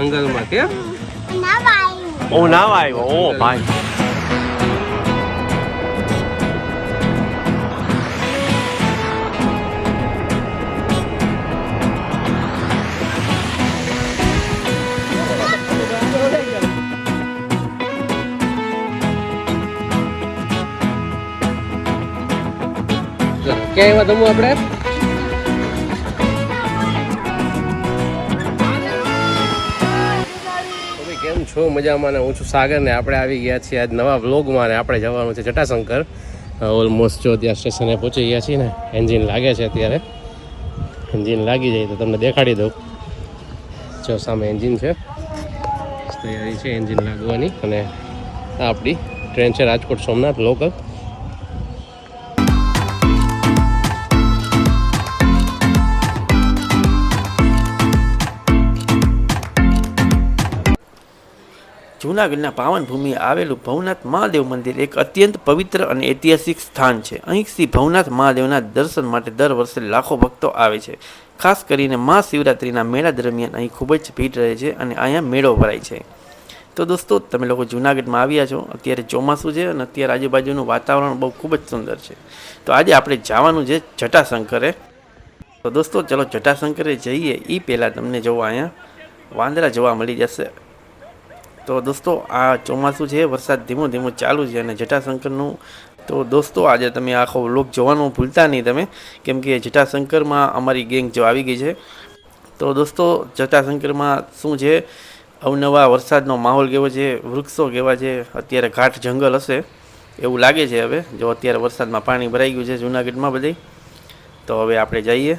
જંગલમાં કેમ ઓ નાવા આવ્યો ઓ ભાઈ ક્યાં આવ્યા તમુ આપણે છો, મજામાં ને હું છું સાગર ને આપણે આવી ગયા છીએ આજ નવા વ્લોગમાં ને આપણે જવાનું છે જટાશંકર. ઓલમોસ્ટ જો ત્યાં સ્ટેશને પહોંચી ગયા છીએ ને એન્જિન લાગે છે અત્યારે. એન્જિન લાગી જાય તો તમને દેખાડી દઉં. જો સામે એન્જિન છે. તૈયારી છે એન્જિન લાગવાની અને આપણી ટ્રેન છે રાજકોટ સોમનાથ લોકલ જૂનાગઢના પાવન ભૂમિએ આવેલું ભવનાથ મહાદેવ મંદિર એક અત્યંત પવિત્ર અને ઐતિહાસિક સ્થાન છે. અહીં શ્રી ભવનાથ મહાદેવના દર્શન માટે દર વર્ષે લાખો ભક્તો આવે છે. ખાસ કરીને મહાશિવરાત્રિના મેળા દરમિયાન અહીં ખૂબ જ ભીડ રહે છે અને અહીંયા મેળો ભરાય છે. તો દોસ્તો, તમે લોકો જૂનાગઢમાં આવ્યા છો. અત્યારે ચોમાસું છે અને અત્યારે આજુબાજુનું વાતાવરણ બહુ ખૂબ જ સુંદર છે. તો આજે આપણે જવાનું છે જટાશંકરે. તો દોસ્તો, ચલો જટાશંકરે જઈએ. એ પહેલાં તમને જોવા અહીંયા વાંદરા જોવા મળી જશે. તો દોસ્તો, આ ચોમાસું છે, વરસાદ ધીમો ધીમો ચાલુ છે અને જટાશંકરનું તો દોસ્તો, આજે તમે આખો વ્લોગ જોવાનું ભૂલતા નહીં તમે, કેમ કે જટાશંકરમાં અમારી ગેંગ જો આવી ગઈ છે. તો દોસ્તો, જટાશંકરમાં શું છે, અવનવા વરસાદનો માહોલ કેવો છે, વૃક્ષો કેવા છે, અત્યારે ઘાટ જંગલ હશે, એવું લાગે છે હવે, જો અત્યારે વરસાદમાં પાણી ભરાઈ ગયું છે જૂનાગઢમાં બધી. તો હવે આપણે જઈએ.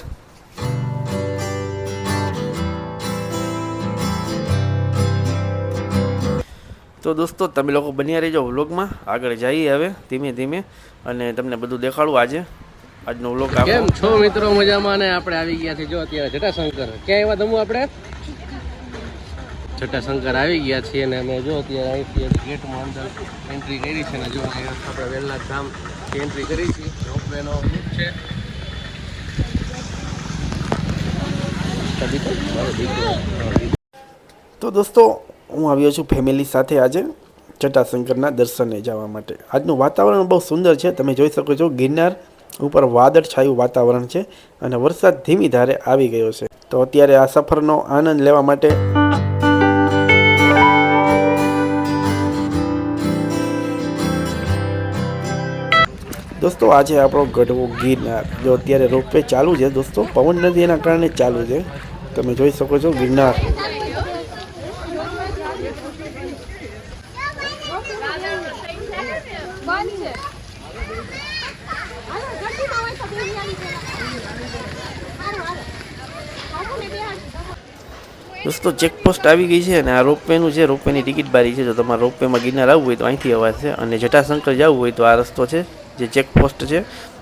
તો દોસ્તો તમે લોકો બન્યા રહેજો વ્લોગમાં. આગળ જઈએ હવે ધીમે ધીમે. અને તમને બધું દેખાડું આજે. આજનો વ્લોગ કેમ છો મિત્રો? મજામાં ને? આપણે આવી ગયા છે જો અત્યારે જટાશંકર. ક્યાં એવા તમું આપણે? જટાશંકર આવી ગયા છીએ અને અમે જો અત્યારે અહીંથી ગેટમાં અંદર એન્ટ્રી કરી છે ને જો આપણે વેલનાથ ધામ એન્ટ્રી કરી છે રોપવેનો છે. તો દોસ્તો હું આવ્યો છું ફેમિલી સાથે આજે જટાશંકરના દર્શને જવા માટે. આજનું વાતાવરણ બહુ સુંદર છે. તમે જોઈ શકો છો ગિરનાર ઉપર વાદળ છાયું વાતાવરણ છે અને વરસાદ ધીમી ધારે આવી ગયો છે. તો અત્યારે આ સફરનો આનંદ લેવા માટે દોસ્તો, આજે આપણો ગઢવો ગિરનાર. જો અત્યારે રોપવે ચાલુ છે દોસ્તો, પવન નદી એના કારણે ચાલુ છે. તમે જોઈ શકો છો ગિરનાર. દોસ્તો ચેકપોસ્ટ આવી ગઈ છે અને આ રોપવેનું છે, રોપવેની ટિકિટ બારી છે. જો તમારે રોપવેમાં ગિરનાર આવવું હોય તો અહીંથી અવાશે અને જટાશંકર જવું હોય તો આ રસ્તો છે, જે ચેકપોસ્ટ છે.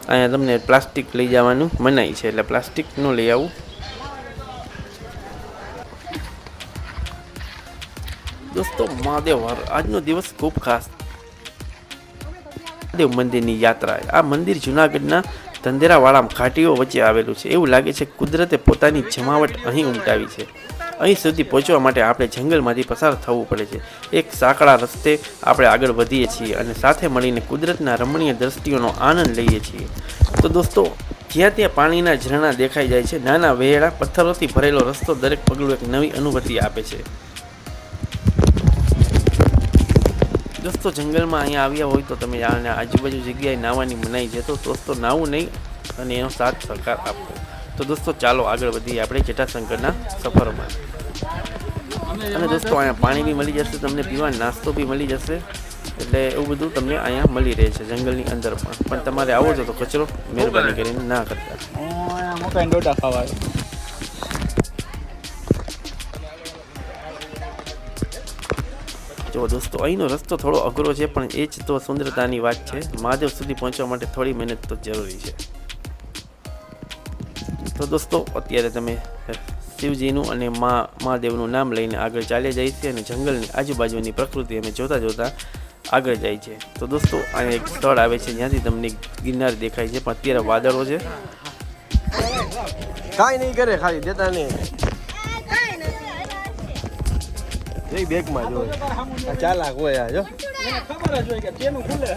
અહીંયા તમને પ્લાસ્ટિક લઈ જવાનું મનાઈ છે. એટલે પ્લાસ્ટિક ન લઈ આવું. દોસ્તો, મહાદેવ આજનો દિવસ ખૂબ ખાસ. મહાદેવ મંદિરની યાત્રા. આ મંદિર જુનાગઢના ધંધેરાવાળા ઘાટીઓ વચ્ચે આવેલું છે. એવું લાગે છે કુદરતે પોતાની જમાવટ અહીં ઉમટાવી છે. અહીં સુધી પહોંચવા માટે આપણે જંગલમાંથી પસાર થવું પડે છે. એક સાંકડા રસ્તે આપણે આગળ વધીએ છીએ અને સાથે મળીને કુદરતના રમણીય દ્રષ્ટિઓનો આનંદ લઈએ છીએ. તો દોસ્તો, જ્યાં ત્યાં પાણીના ઝરણા દેખાઈ જાય છે, નાના વહેડા પથ્થરોથી ભરેલો રસ્તો દરેક પગલું એક નવી અનુભૂતિ આપે છે. દોસ્તો, જંગલમાં અહીંયા આવ્યા હોય તો તમે આને આજુબાજુ જગ્યાએ નાહવાની મનાઈ જતો દોસ્તો નાહવું નહીં અને એનો સાથ સહકાર આપવો તો દોસ્તો ચાલો આગળ વધીએ આપણે જટાશંકરના સફરમાં. અને દોસ્તો અહીંયા પાણી બી મળી જશે તમને પીવા નાસ્તો બી મળી જશે. એટલે એવું બધું તમને અહીંયા મળી રહે છે જંગલની અંદર પણ. પણ તમારે આવો છો તો કચરો મહેરબાની કરીને ના કરતા. જો દોસ્તો અહીંનો રસ્તો થોડો અઘરો છે પણ એ જ તો સુંદરતાની વાત છે. મહાદેવ સુધી પહોંચવા માટે થોડી મહેનત તો જરૂરી છે. તો દોસ્તો અત્યારે તમે શિવજીનું અને મા મહાદેવનું નામ લઈને આગળ ચાલ્યા જાય છે અને જંગલની આજુબાજુની પ્રકૃતિ અમે જોતાં જોતાં આગળ જાય છે. તો દોસ્તો અહીંયા એક સ્થળ આવે છે જ્યાંથી તમને ગિરનાર દેખાય છે પણ અત્યારે વાદળો છે. કાંઈ નહીં કરે ખાલી દેતા નહીં. બેગમાં જો આ ચાર લાખ હોય આ જો. ખબર જ હોય કે તેનું ખુલે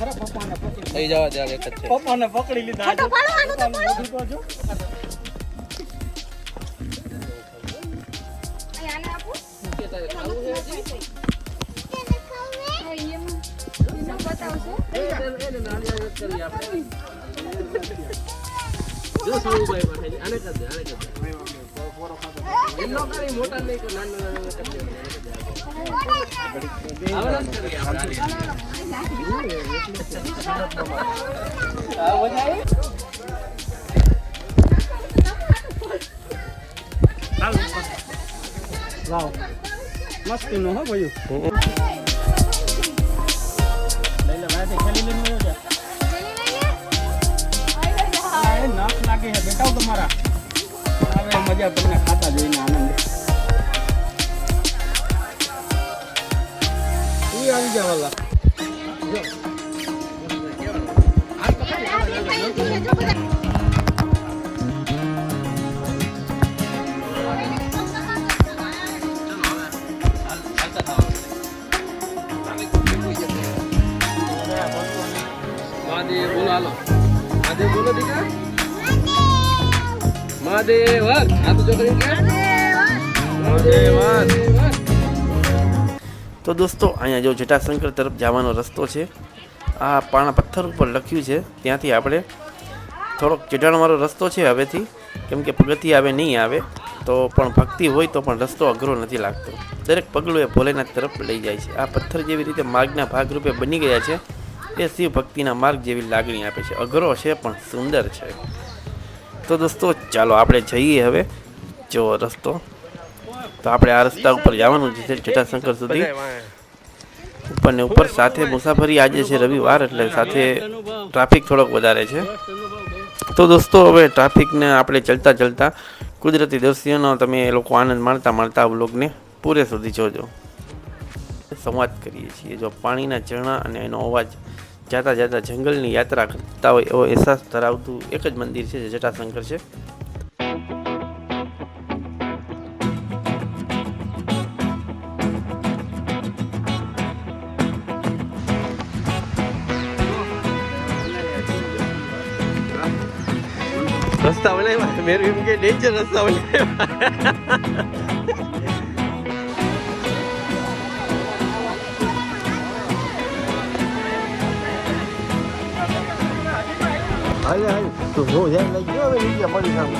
ખરા પપ્પાને પકડી થઈ જવા દે એક જ છે. પપ્પાને પકડી લીધા. ફોટો પાડો, આનો તો પાડો. આને આપું. હા, એમ- એનો બતાવશો જો સૌભાઈ પાસે આને કર દે આને કર દે. એનો કરી મોટા નહીં નાનો નાનો દે. આવડા નો કરીએ આપણે હો ભાઈ. લઈ લે ભાઈ ખેલી લઈને આવ્યો એ નાક લાગે છે બેટાઓ તમારા. હવે મજા તમને ખાતા જોઈને આનંદ. તું આવી જા વાલા મહાદેવ બોલો હાલો મહાદેવ બોલો દીકરા મહાદેવ આ તો છોકરી કે મહાદેવ તો દોસ્તો, અહીંયા જો જટાશંકર તરફ જવાનો રસ્તો છે, આ પાણા પથ્થર ઉપર લખ્યું છે, ત્યાંથી આપણે થોડોક ચઢાણવાળો રસ્તો છે હવેથી, કેમ કે પગથિયા આવે નહીં આવે, તો પણ ભક્તિ હોય તો પણ રસ્તો અઘરો નથી લાગતો. દરેક પગલું એ ભોલેનાથ તરફ લઈ જાય છે. આ પથ્થર જેવી રીતે માર્ગના ભાગરૂપે બની ગયા છે, એ શિવ ભક્તિના માર્ગ જેવી લાગણી આપે છે. અઘરો છે પણ સુંદર છે. તો દોસ્તો, ચાલો આપણે જઈએ હવે, જો રસ્તો. તો આપણે આ રસ્તા ઉપર જવાનું છે જટાશંકર સુધી. ઉપર ને ઉપર સાથે મુસાફરી આજે છે રવિવાર, એટલે સાથે ટ્રાફિક થોડોક વધારે છે. તો દોસ્તો, હવે ટ્રાફિકને આપણે ચલતા ચલતા કુદરતી દ્રશ્યોનો તમે એ લોકો આનંદ માણતા માણતા આ વ્લોગને પૂરે સુધી જોજો. સંવાદ કરીએ છીએ. જો પાણીના ઝરણા અને એનો અવાજ જાતા જાતા જંગલની યાત્રા કરતા હોય એવો અહેસાસ ધરાવતું એક જ મંદિર છે જે જટાશંકર છે. રસ્તા બનાવ્યા એમ કે ડેન્જર રસ્તા બનાવ્યા હાલે હાલે. તું જો જાય લઈ ગયો હવે પડી જાવ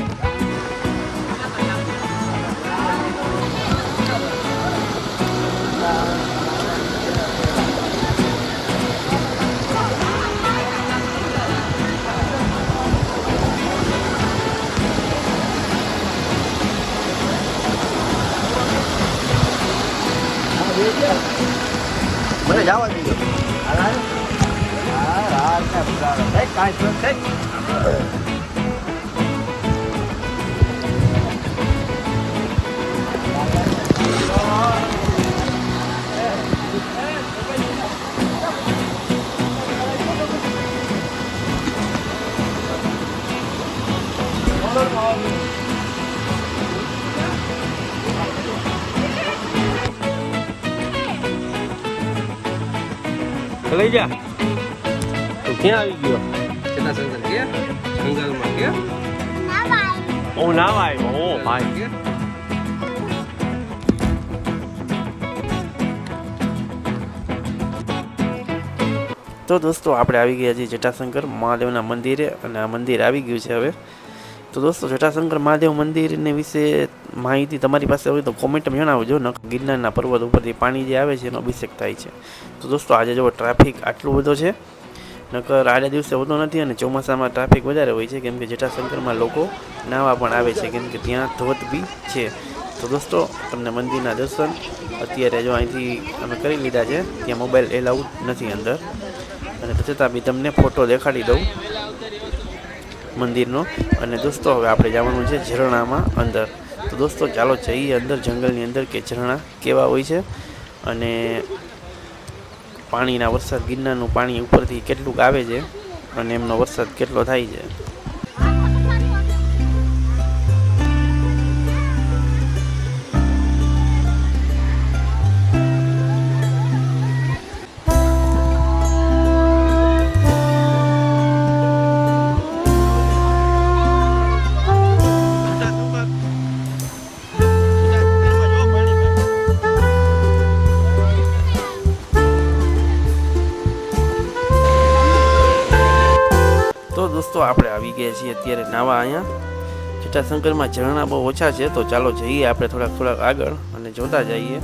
લઈ જા. તું ક્યાં આવી ગયો? જટાશંકર કે જંગલમાં કે હું ના આવ્યો ઓ ભાઈ. તો દોસ્તો આપણે આવી ગયા છીએ જટાશંકર મહાદેવના મંદિરે અને આ મંદિર આવી ગયું છે હવે. તો દોસ્તો જટાશંકર મહાદેવ મંદિરને વિશે માહિતી તમારી પાસે હોય તો કોમેન્ટમાં જણાવજો ન ગિરનારના પર્વત ઉપરથી પાણી જે આવે છે એનો અભિષેક થાય છે. તો દોસ્તો, આજે જો ટ્રાફિક આટલો બધો છે, નકર આડા દિવસે હોતો નથી અને ચોમાસામાં ટ્રાફિક વધારે હોય છે, કેમ કે જટાશંકરમાં લોકો નાહવા પણ આવે છે, કેમ કે ત્યાં ધોધ બી છે. તો દોસ્તો, તમને મંદિરના દર્શન અત્યારે જો અહીંથી અમે કરી લીધા છે, ત્યાં મોબાઈલ એલાઉડ નથી અંદર. અને છતાં બી તમને ફોટો દેખાડી દઉં મંદિરનો. અને દોસ્તો, હવે આપણે જવાનું છે ઝરણામાં અંદર. તો દોસ્તો, ચાલો જઈએ અંદર જંગલની અંદર કે ઝરણા કેવા હોય છે અને પાણીના વરસાદ, ગિરનારનું પાણી ઉપરથી કેટલુંક આવે છે અને એમનો વરસાદ કેટલો થાય છે. દોસ્તો, આપણે આવી ગયા છીએ અત્યારે નાવા અહીંયા. જટાશંકરમાં ઝરણા બહુ ઓછા છે, તો ચાલો જઈએ આપણે થોડાક થોડાક આગળ અને જોતા જઈએ.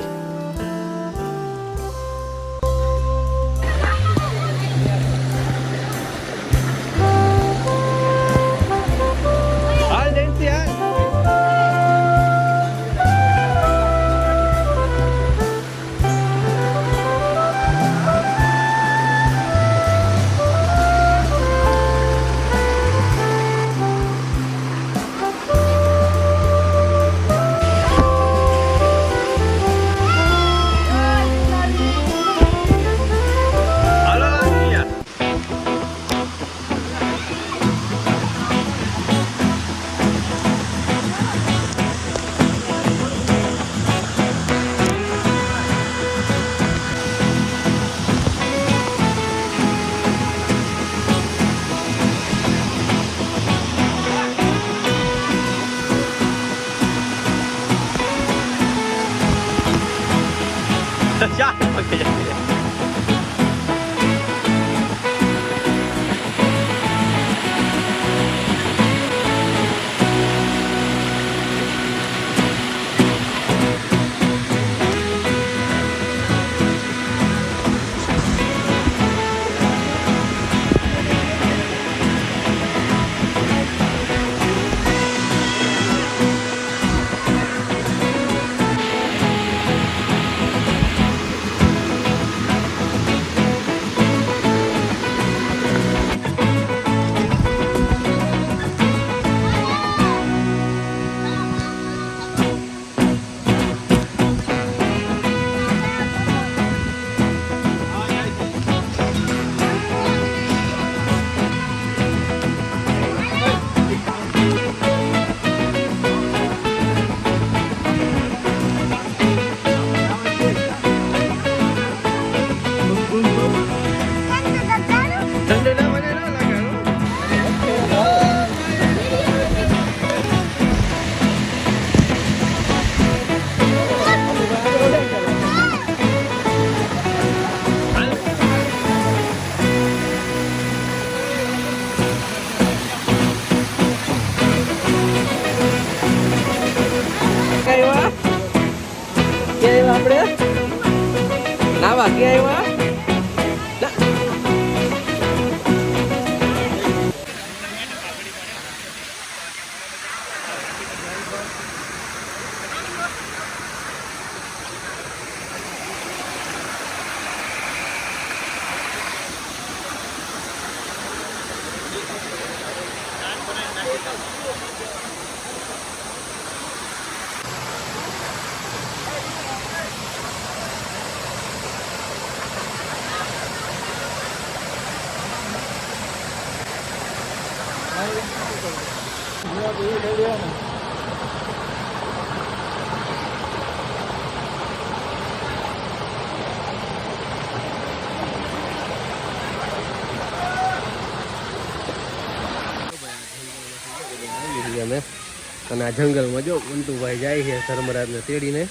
અને આ જંગલમાં જો મંટુભાઈ જાય છે ધર્મરાજને તેડીને.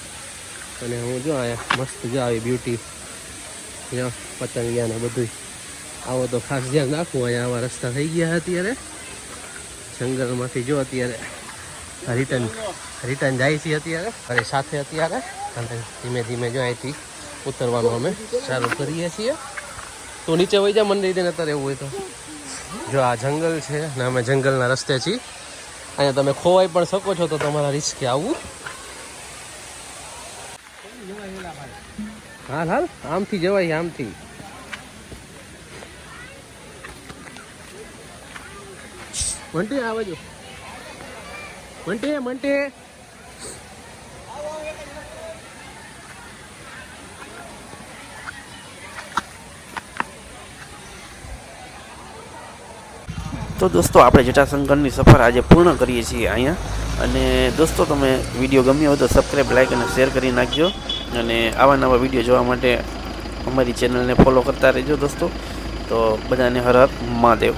અને હું જો અહીંયા મસ્ત જો આવી બ્યુટી જો પતંગિયા ને બધું આવો તો ખાસ ધ્યાન રાખવું, અહીંયા આવા રસ્તા થઈ ગયા અત્યારે. જંગલમાંથી જો અત્યારે રિટર્ન રિટર્ન જાય છે અત્યારે. અરે સાથે અત્યારે અને ધીમે ધીમે જો અહીંથી ઉતરવાનું અમે ચાલુ કરીએ છીએ. તો નીચે વહી જા મંદિર અત્યારે એવું હોય તો. જો આ જંગલ છે ને અમે જંગલના રસ્તે છીએ. અહીંયા તમે ખોવાઈ પણ શકો છો તો તમારા રિસ્કે આવવું હાલ હાલ, આમથી જવાય, આમથી. મંટે આવે જો મંટે મંટે તો દોસ્તો, આપણે જટાશંકરની સફર આજે પૂર્ણ કરીએ છીએ અહીંયા. અને દોસ્તો, તમે વીડિયો ગમ્યો હોય તો સબસ્ક્રાઈબ લાઈક અને શેર કરી નાખજો. અને આવા નવા વીડિયો જોવા માટે અમારી ચેનલને ફોલો કરતા રહેજો દોસ્તો. તો બધાને હર હર મહાદેવ.